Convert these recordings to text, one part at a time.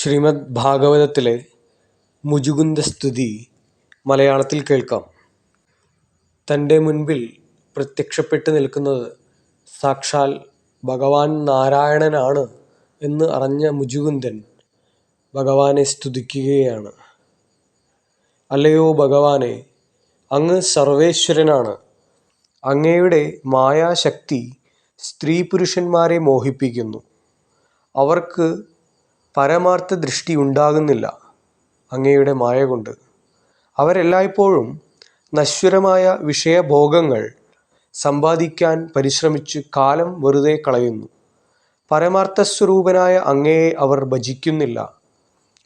ശ്രീമദ് ഭാഗവതത്തിലെ മുചുകുന്ദസ്തുതി മലയാളത്തിൽ കേൾക്കാം. തന്റെ മുൻപിൽ പ്രത്യക്ഷപ്പെട്ട് നിൽക്കുന്നത് സാക്ഷാൽ ഭഗവാൻ നാരായണനാണ് എന്ന് അറിഞ്ഞ മുജുകുന്ദൻ ഭഗവാനെ സ്തുതിക്കുകയാണ്. അല്ലയോ ഭഗവാനെ അങ്ങ് സർവേശ്വരനാണ്. അങ്ങയുടെ മായാശക്തി സ്ത്രീ പുരുഷന്മാരെ മോഹിപ്പിക്കുന്നു. അവർക്ക് പരമാർത്ഥ ദൃഷ്ടി ഉണ്ടാകുന്നില്ല അങ്ങയുടെ മായ കൊണ്ട്. അവരെല്ലായ്പ്പോഴും നശ്വരമായ വിഷയഭോഗങ്ങൾ സമ്പാദിക്കാൻ പരിശ്രമിച്ച് കാലം വെറുതെ കളയുന്നു. പരമാർത്ഥ സ്വരൂപനായ അങ്ങയെ അവർ ഭജിക്കുന്നില്ല.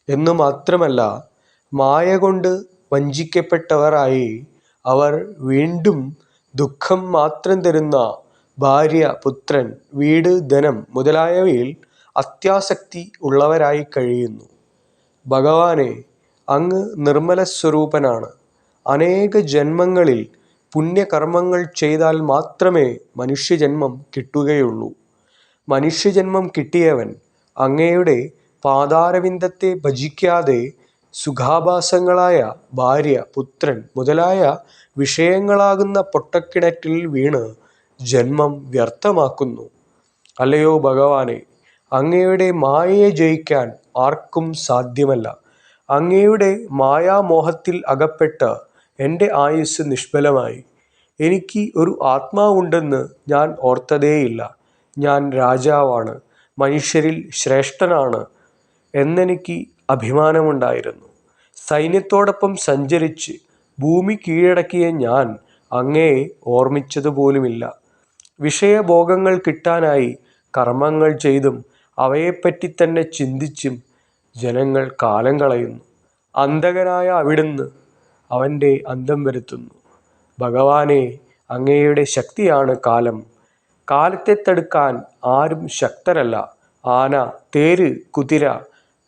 എന്നു മാത്രമല്ല മായ കൊണ്ട് വഞ്ചിക്കപ്പെട്ടവരായി അവർ വീണ്ടും ദുഃഖം മാത്രം തരുന്ന ഭാര്യ പുത്രൻ വീട് ധനം മുതലായവയിൽ അത്യാസക്തി ഉള്ളവരായി കഴിയുന്നു. ഭഗവാനെ അങ്ങ് നിർമ്മല സ്വരൂപനാണ് അനേക ജന്മങ്ങളിൽ പുണ്യകർമ്മങ്ങൾ ചെയ്താൽ മാത്രമേ മനുഷ്യജന്മം കിട്ടുകയുള്ളൂ. മനുഷ്യജന്മം കിട്ടിയവൻ അങ്ങയുടെ പാതാരവിന്ദത്തെ ഭജിക്കാതെ സുഖാഭാസങ്ങളായ ഭാര്യ പുത്രൻ മുതലായ വിഷയങ്ങളാകുന്ന പൊട്ടക്കിണറ്റിൽ വീണ് ജന്മം വ്യർത്ഥമാക്കുന്നു. അല്ലയോ ഭഗവാനെ അങ്ങയുടെ മായയെ ജയിക്കാൻ ആർക്കും സാധ്യമല്ല. അങ്ങയുടെ മായാമോഹത്തിൽ അകപ്പെട്ട് എന്റെ ആയുസ് നിഷ്ഫലമായി. എനിക്ക് ഒരു ആത്മാവുണ്ടെന്ന് ഞാൻ ഓർത്തതേയില്ല. ഞാൻ രാജാവാണ് മനുഷ്യരിൽ ശ്രേഷ്ഠനാണ് എന്നെനിക്ക് അഭിമാനമുണ്ടായിരുന്നു. സൈന്യത്തോടൊപ്പം സഞ്ചരിച്ച് ഭൂമി കീഴടക്കിയ ഞാൻ അങ്ങയെ ഓർമ്മിച്ചതുപോലുമില്ല. വിഷയഭോഗങ്ങൾ കിട്ടാനായി കർമ്മങ്ങൾ ചെയ്തും അവയെപ്പറ്റി തന്നെ ചിന്തിച്ചും ജനങ്ങൾ കാലം കളയുന്നു. അന്ധകനായ അവിടുന്ന് അവന്റെ അന്തം വരുത്തുന്നു. ഭഗവാനെ അങ്ങയുടെ ശക്തിയാണ് കാലം. കാലത്തെ തടുക്കാൻ ആരും ശക്തരല്ല. ആന തേര് കുതിര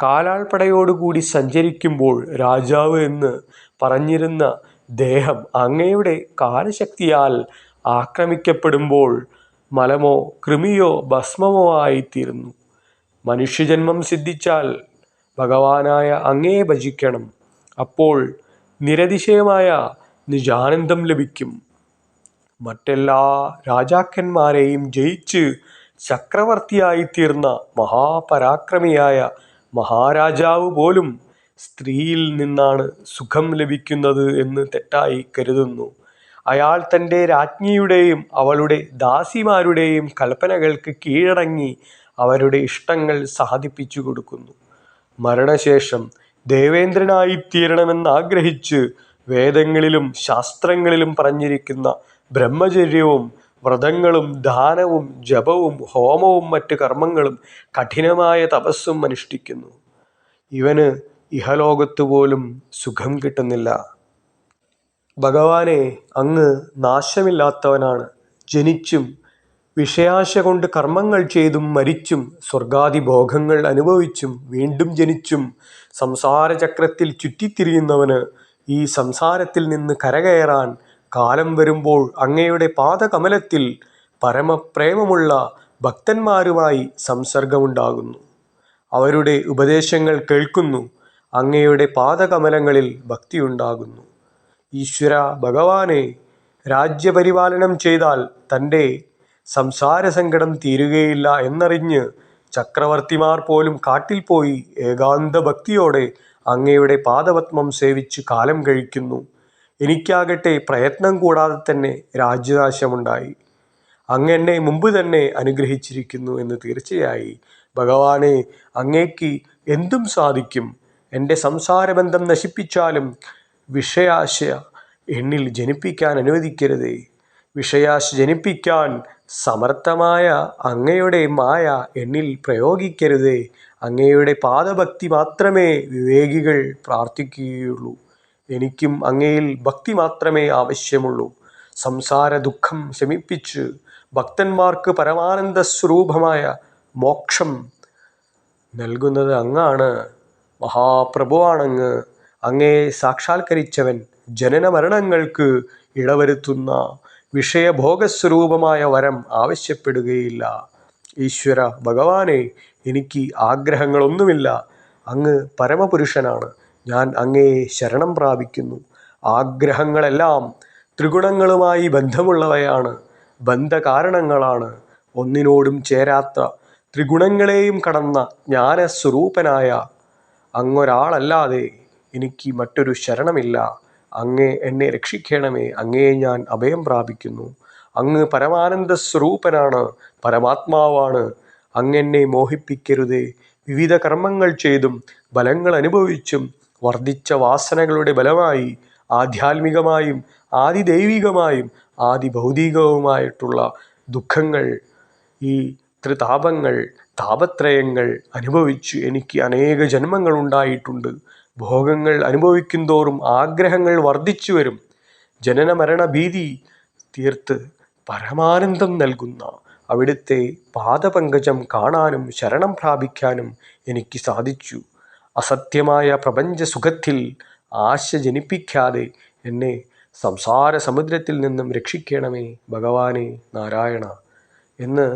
കാലാൾപ്പടയോടുകൂടി സഞ്ചരിക്കുമ്പോൾ രാജാവ് എന്ന് പറഞ്ഞിരുന്ന ദേഹം അങ്ങയുടെ കാലശക്തിയാൽ ആക്രമിക്കപ്പെടുമ്പോൾ മലമോ കൃമിയോ ഭസ്മമോ ആയിത്തീരുന്നു. മനുഷ്യജന്മം സിദ്ധിച്ചാൽ ഭഗവാനായ അങ്ങേ ഭജിക്കണം. അപ്പോൾ നിരതിശയമായ നിജാനന്ദം ലഭിക്കും. മറ്റെല്ലാ രാജാക്കന്മാരെയും ജയിച്ച് ചക്രവർത്തിയായിത്തീർന്ന മഹാപരാക്രമിയായ മഹാരാജാവ് പോലും സ്ത്രീയിൽ നിന്നാണ് സുഖം ലഭിക്കുന്നത് എന്ന് തെറ്റായി കരുതുന്നു. അയാൾ തന്റെ രാജ്ഞിയുടെയും അവളുടെ ദാസിമാരുടെയും കൽപ്പനകൾക്ക് കീഴടങ്ങി അവരുടെ ഇഷ്ടങ്ങൾ സാധിപ്പിച്ചു കൊടുക്കുന്നു. മരണശേഷം ദേവേന്ദ്രനായി ദേവേന്ദ്രനായിത്തീരണമെന്നാഗ്രഹിച്ച് വേദങ്ങളിലും ശാസ്ത്രങ്ങളിലും പറഞ്ഞിരിക്കുന്ന ബ്രഹ്മചര്യവും വ്രതങ്ങളും ദാനവും ജപവും ഹോമവും മറ്റ് കർമ്മങ്ങളും കഠിനമായ തപസ്സും അനുഷ്ഠിക്കുന്നു. ഇവന് ഇഹലോകത്ത് പോലും സുഖം കിട്ടുന്നില്ല. ഭഗവാനെ അങ്ങ് നാശമില്ലാത്തവനാണ്. ജനിച്ചും വിഷയാശ കൊണ്ട് കർമ്മങ്ങൾ ചെയ്തും മരിച്ചും സ്വർഗാദി ഭോഗങ്ങൾ അനുഭവിച്ചും വീണ്ടും ജനിച്ചും സംസാരചക്രത്തിൽ ചുറ്റിത്തിരിയുന്നവന് ഈ സംസാരത്തിൽ നിന്ന് കരകയറാൻ കാലം വരുമ്പോൾ അങ്ങയുടെ പാദകമലത്തിൽ പരമപ്രേമമുള്ള ഭക്തന്മാരുമായി സംസർഗമുണ്ടാകുന്നു. അവരുടെ ഉപദേശങ്ങൾ കേൾക്കുന്നു. അങ്ങയുടെ പാദകമലങ്ങളിൽ ഭക്തിയുണ്ടാകുന്നു. ഈശ്വര ഭഗവാനെ രാജ്യപരിപാലനം ചെയ്താൽ തന്റെ സംസാരസങ്കടം തീരുകയില്ല എന്നറിഞ്ഞ് ചക്രവർത്തിമാർ പോലും കാട്ടിൽ പോയി ഏകാന്ത ഭക്തിയോടെ അങ്ങയുടെ പാദപത്മം സേവിച്ച് കാലം കഴിക്കുന്നു. എനിക്കാകട്ടെ പ്രയത്നം കൂടാതെ തന്നെ രാജ്യനാശമുണ്ടായി. അങ്ങ് എന്നെ മുമ്പ് തന്നെ അനുഗ്രഹിച്ചിരിക്കുന്നു എന്ന് തീർച്ചയായി. ഭഗവാനെ അങ്ങേക്ക് എന്തും സാധിക്കും. എന്റെ സംസാരബന്ധം നശിപ്പിച്ചാലും വിഷയാശ എന്നിൽ ജനിപ്പിക്കാൻ അനുവദിക്കരുതേ. വിഷയാശ ജനിപ്പിക്കാൻ സമർത്ഥമായ അങ്ങയുടെ മായ എന്നിൽ പ്രയോഗിക്കരുതേ. അങ്ങയുടെ പാദഭക്തി മാത്രമേ വിവേകികൾ പ്രാർത്ഥിക്കുകയുള്ളൂ. എനിക്കും അങ്ങയിൽ ഭക്തി മാത്രമേ ആവശ്യമുള്ളൂ. സംസാര ദുഃഖം ശമിപ്പിച്ച് ഭക്തന്മാർക്ക് പരമാനന്ദ സ്വരൂപമായ മോക്ഷം നൽകുന്നത് അങ്ങാണ്. മഹാപ്രഭുവാണങ്ങ് അങ്ങയെ സാക്ഷാത്കരിച്ചവൻ. ജനന മരണങ്ങൾക്ക് ഇടവരുത്തുന്ന വിഷയഭോഗസ്വരൂപമായ വരം ആവശ്യപ്പെടുകയില്ല. ഈശ്വര ഭഗവാനെ എനിക്ക് ആഗ്രഹങ്ങളൊന്നുമില്ല. അങ്ങ് പരമപുരുഷനാണ്. ഞാൻ അങ്ങയെ ശരണം പ്രാപിക്കുന്നു. ആഗ്രഹങ്ങളെല്ലാം ത്രിഗുണങ്ങളുമായി ബന്ധമുള്ളവയാണ്. ബന്ധകാരണങ്ങളാണ്. ഒന്നിനോടും ചേരാത്ത ത്രിഗുണങ്ങളെയും കടന്ന ജ്ഞാനസ്വരൂപനായ അങ്ങൊരാളല്ലാതെ എനിക്ക് മറ്റൊരു ശരണമില്ല. അങ്ങേ എന്നെ രക്ഷിക്കണമേ അങ്ങേ ഞാൻ അഭയം പ്രാപിക്കുന്നു. അങ്ങ് പരമാനന്ദ സ്വരൂപനാണ് പരമാത്മാവാണ്. അങ്ങെന്നെ മോഹിപ്പിക്കരുതേ. വിവിധ കർമ്മങ്ങൾ ചെയ്തും ബലങ്ങൾ അനുഭവിച്ചും വർദ്ധിച്ച വാസനകളുടെ ബലമായി ആധ്യാത്മികമായും ആദിദൈവികമായും ആദിഭൗതികവുമായിട്ടുള്ള ദുഃഖങ്ങൾ ഈ ത്രിതാപങ്ങൾ താപത്രയങ്ങൾ അനുഭവിച്ചു എനിക്ക് അനേക ജന്മങ്ങൾ ഉണ്ടായിട്ടുണ്ട്. ഭോഗങ്ങൾ അനുഭവിക്കുന്തോറും ആഗ്രഹങ്ങൾ വർദ്ധിച്ചു വരും ജനന മരണ ഭീതി തീർത്ത് പരമാനന്ദം നൽകുന്ന അവിടുത്തെ പാദപങ്കജം കാണാനും ശരണം പ്രാപിക്കാനും എനിക്ക് സാധിച്ചു. അസത്യമായ പ്രപഞ്ച സുഖത്തിൽ ആശ ജനിപ്പിക്കാതെ എന്നെ സംസാര സമുദ്രത്തിൽ നിന്നും രക്ഷിക്കണമേ ഭഗവാനെ നാരായണ എന്ന്